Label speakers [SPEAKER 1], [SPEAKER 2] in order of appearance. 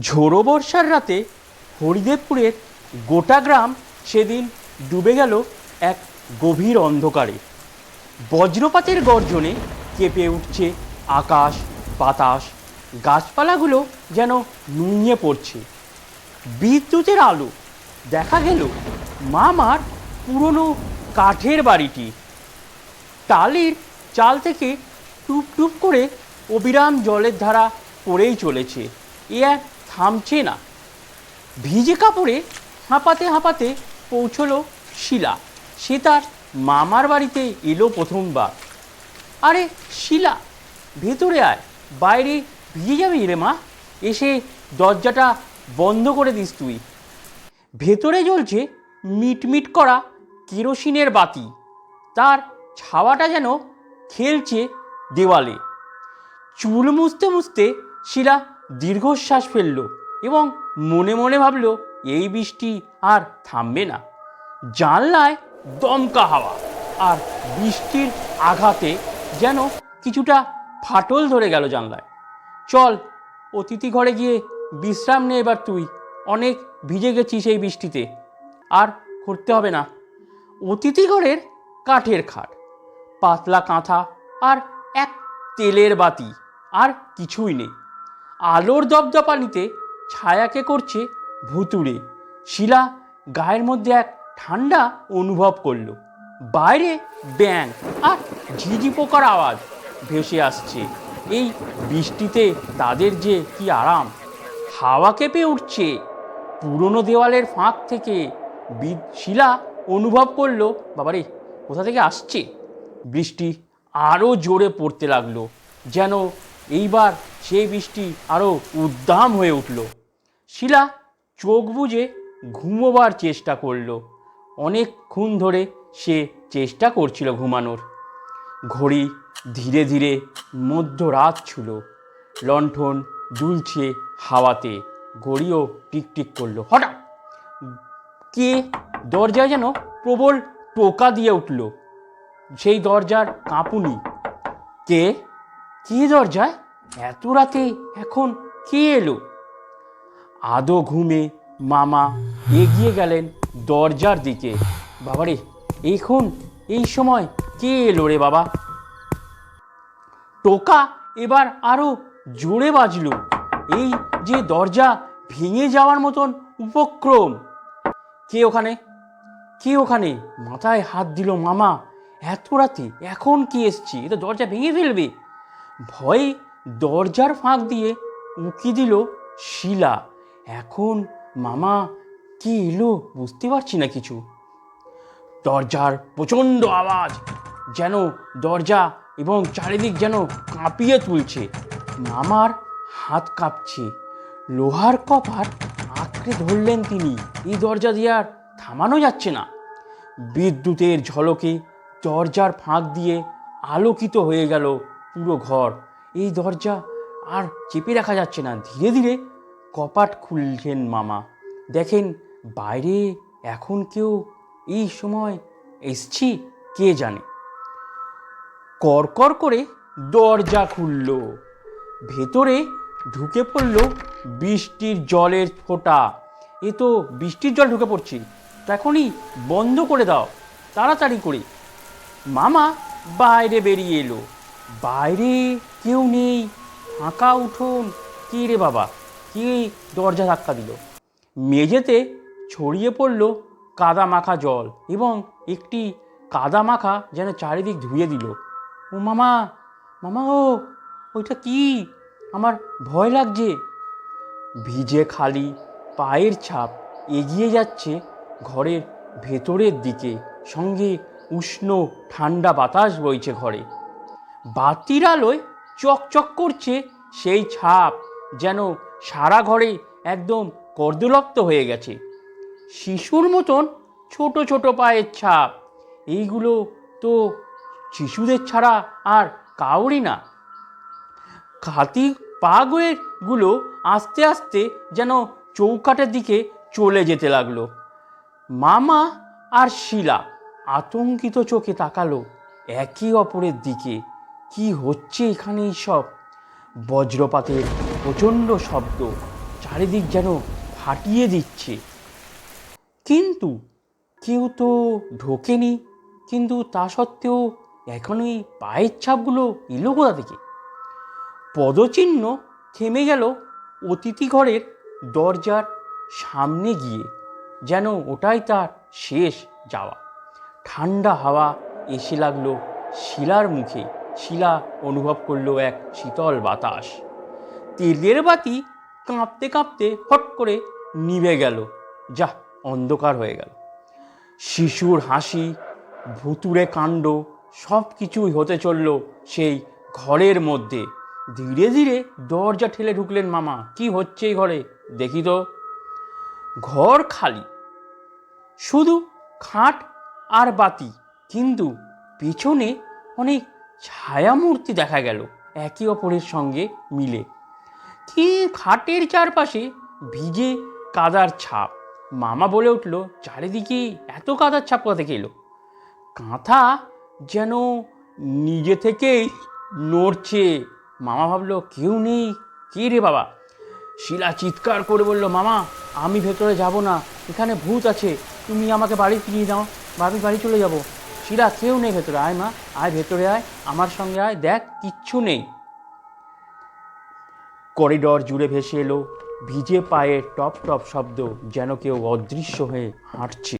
[SPEAKER 1] ঝোড়ো বর্ষার রাতে হরিদেবপুরের গোটা গ্রাম সেদিন ডুবে গেল এক গভীর অন্ধকারে। বজ্রপাতের গর্জনে কেঁপে উঠছে আকাশ, বাতাস, গাছপালাগুলো যেন নুয়ে পড়ছে। বিদ্যুতের আলো দেখা গেল মামার পুরনো কাঠের বাড়িটি। টালির চাল থেকে টুপ টুপ করে অবিরাম জলের ধারা পড়েই চলেছে। এ আর থামছে না। ভিজে কাপড়ে হাঁপাতে হাঁপাতে পৌঁছলো শিলা। সে তার মামার বাড়িতে এলো প্রথমবার। আরে, শিলা, ভেতরে আয়। বাইরে ভিজে যাবি রে মা। এসে দরজাটা বন্ধ করে দিস তুই। ভেতরে জ্বলছে মিটমিট করা কেরোসিনের বাতি। তার ছাওয়াটা যেন খেলছে দেওয়ালে। চুল মুছতে মুছতে শিলা দীর্ঘশ্বাস ফেলল এবং মনে মনে ভাবল, এই বৃষ্টি আর থামবে না। জানলায় দমকা হাওয়া আর বৃষ্টির আঘাতে যেন কিছুটা ফাটল ধরে গেল জানলায়। চল, অতিথি ঘরে গিয়ে বিশ্রাম নে এবার তুই। অনেক ভিজে গেছিস এই বৃষ্টিতে। আর করতে হবে না। অতিথি ঘরের কাঠের খাট, পাতলা কাঁথা আর এক তেলের বাতি আর কিছুই নেই। আলোর দপদপানিতে ছায়াকে করছে ভুতুড়ে। শিলা গায়ের মধ্যে এক ঠান্ডা অনুভব করল। বাইরে ব্যাং আর ঝিঝি পোকার আওয়াজ ভেসে আসছে। এই বৃষ্টিতে তাদের যে কি আরাম। হাওয়া কেঁপে উঠছে। পুরনো দেওয়ালের ফাঁক থেকে শিলা অনুভব করল, বাবারে, কোথা থেকে আসছে? বৃষ্টি আরও জোরে পড়তে লাগল। যেন এইবার সেই বৃষ্টি আরও উদ্দাম হয়ে উঠল। শিলা চোখ বুজে ঘুমোবার চেষ্টা করল। অনেকক্ষণ ধরে সে চেষ্টা করছিল ঘুমানোর। ঘড়ি ধীরে ধীরে মধ্যরাত ছিল। লণ্ঠন দুলছে হাওয়াতে। ঘড়িও টিকটিক করল। হঠাৎ কে দরজায় যেন প্রবল টোকা দিয়ে উঠল। সেই দরজার কাঁপুনি। কে? কে দরজায়? এত রাতে এখন কে এলো? আদো ঘুমে মামা এগিয়ে গেলেন দরজার দিকে। বাবারে, এখন এই সময় কে এলো রে বাবা? টোকা এবার আরও জোরে বাজলো। এই যে দরজা ভেঙে যাওয়ার মতন উপক্রম। কে ওখানে? কে ওখানে? মাথায় হাত দিল মামা। এত রাতে এখন কি এসছি? এটা দরজা ভেঙে ফেলবে। ভয়ে দরজার ফাঁক দিয়ে উকি দিল শিলা। এখন মামা কি এলো বুঝতে পারছি না কিছু। দরজার প্রচণ্ড আওয়াজ যেন দরজা এবং চারিদিক যেন কাঁপিয়ে তুলছে। মামার হাত কাঁপছে। লোহার কপার আঁকড়ে ধরলেন তিনি। এই দরজা দিয়ে আর থামানো যাচ্ছে না। বিদ্যুতের ঝলকে দরজার ফাঁক দিয়ে আলোকিত হয়ে গেল পুরো ঘর। এই দরজা আর চেপে রাখা যাচ্ছে না। ধীরে ধীরে কপাট খুলছেন মামা। দেখেন, বাইরে এখন কেউ এই সময় এসছি, কে জানে? করকর করে দরজা খুলল। ভেতরে ঢুকে পড়ল বৃষ্টির জলের ফোঁটা। এ তো বৃষ্টির জল ঢুকে পড়ছে। তো এখনই বন্ধ করে দাও, তাড়াতাড়ি করে। মামা বাইরে বেরিয়ে এলো। বাইরে কেউ নেই। ফাঁকা উঠোন। কে রে বাবা? কে দরজা ধাক্কা দিল? মেঝেতে ছড়িয়ে পড়ল কাদা মাখা জল এবং একটি কাদা মাখা যেন চারিদিক ধুয়ে দিল। ও মামা মামা ও, ওইটা কি? আমার ভয় লাগছে। ভিজে খালি পায়ের ছাপ এগিয়ে যাচ্ছে ঘরের ভেতরের দিকে। সঙ্গে উষ্ণ ঠান্ডা বাতাস বইছে ঘরে। বাতির আলোয় চকচক করছে সেই ছাপ যেন সারা ঘরে একদম কর্দলপ্ত হয়ে গেছে। শিশুর মতন ছোট ছোট পায়ের ছাপ, এইগুলো তো শিশুদের ছাড়া আর কাউরই না। খাতি পাগুলো আস্তে আস্তে যেন চৌকাটের দিকে চলে যেতে লাগল। মামা আর শিলা আতঙ্কিত চোখে তাকালো একে অপরের দিকে। কি হচ্ছে এখানে সব বজ্রপাতের প্রচণ্ড শব্দ চারিদিক যেন ফাটিয়ে দিচ্ছে। কিন্তু কেউ তো ঢোকেনি, কিন্তু তা সত্ত্বেও এখন ওই পায়ের ছাপগুলো এলো কোথা থেকে? পদচিহ্ন থেমে গেল অতিথি ঘরের দরজার সামনে গিয়ে, যেন ওটাই তার শেষ যাওয়া। ঠান্ডা হাওয়া এসে লাগল শিলার মুখে। শিলা অনুভব করল এক শীতল বাতাস। তেলের বাতি কাঁপতে কাঁপতে হট করে নিভে গেল। যা অন্ধকার হয়ে গেল। শিশুর হাসি, ভুতুড়ে কাণ্ড সব কিছুই হতে চলল সেই ঘরের মধ্যে। ধীরে ধীরে দরজা ঠেলে ঢুকলেন মামা, কি হচ্ছে এই ঘরে? দেখি তো। ঘর খালি। শুধু খাট আর বাতি, কিন্তু পেছনে অনেক ছায়ামূর্তি দেখা গেল, একে অপরের সঙ্গে মিলে। কি খাটের চারপাশে ভিজে কাদার ছাপ। মামা বলে উঠল, চারিদিকে এত কাদার ছাপ কোথা থেকে এলো? কাঁথা যেন নিজে থেকেই নড়ছে। মামা ভাবলো, কেউ নেই? কে রে বাবা? শিলা চিৎকার করে বলল, মামা, আমি ভেতরে যাব না। এখানে ভূত আছে। তুমি আমাকে বাড়ি ফিরিয়ে দাও। আমি বাড়ি চলে যাব। শিলা কেউ নেই ভেতরে। আয় মা, আয় ভেতরে আয়, আমার সঙ্গে আয়, দেখ কিচ্ছু নেই। করিডর জুড়ে ভেসে এলো, ভিজে পায়ে টপ টপ শব্দ, যেন কেউ অদৃশ্য হয়ে হাঁটছে।